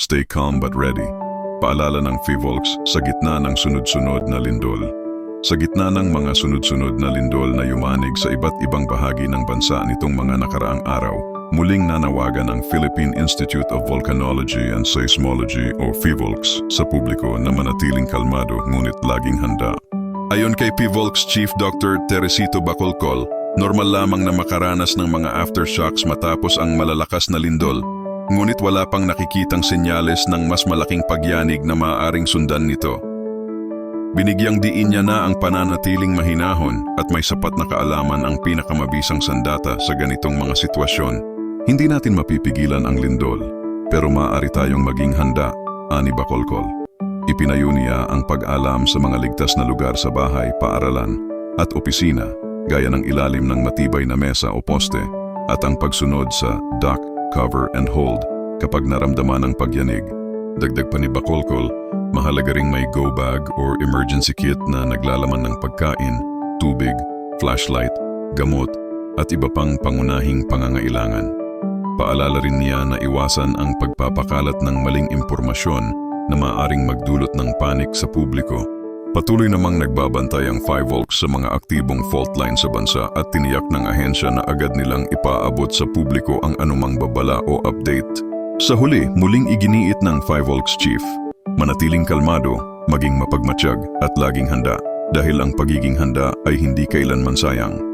Stay calm but ready. Paalala ng FIVOLX sa gitna ng sunod-sunod na lindol. Sa gitna ng mga sunod-sunod na lindol na yumanig sa iba't ibang bahagi ng bansa nitong mga nakaraang araw, muling nanawagan ang Philippine Institute of Volcanology and Seismology o FIVOLX sa publiko na manatiling kalmado ngunit laging handa. Ayon kay PIVOLX Chief Dr. Teresito Bacolcol, normal lamang na makaranas ng mga aftershocks matapos ang malalakas na lindol, ngunit wala pang nakikitang senyales ng mas malaking pagyanig na maaaring sundan nito. Binigyang diin niya na ang pananatiling mahinahon at may sapat na kaalaman ang pinakamabisang sandata sa ganitong mga sitwasyon. Hindi natin mapipigilan ang lindol, pero maaari tayong maging handa, ani Bacolcol. Ipinayo niya ang pag-alam sa mga ligtas na lugar sa bahay, paaralan at opisina, gaya ng ilalim ng matibay na mesa o poste, at ang pagsunod sa duck, cover and hold kapag naramdaman ang pagyanig. Dagdag pa ni Bacolcol, mahalaga ring may go bag or emergency kit na naglalaman ng pagkain, tubig, flashlight, gamot, at iba pang pangunahing pangangailangan. Paalala rin niya na iwasan ang pagpapakalat ng maling impormasyon na maaaring magdulot ng panik sa publiko. Patuloy namang nagbabantay ang 5 Volks sa mga aktibong fault line sa bansa at tiniyak ng ahensya na agad nilang ipaabot sa publiko ang anumang babala o update. Sa huli, muling iginiit ng 5 Volks Chief, manatiling kalmado, maging mapagmatsyag at laging handa dahil ang pagiging handa ay hindi kailanman sayang.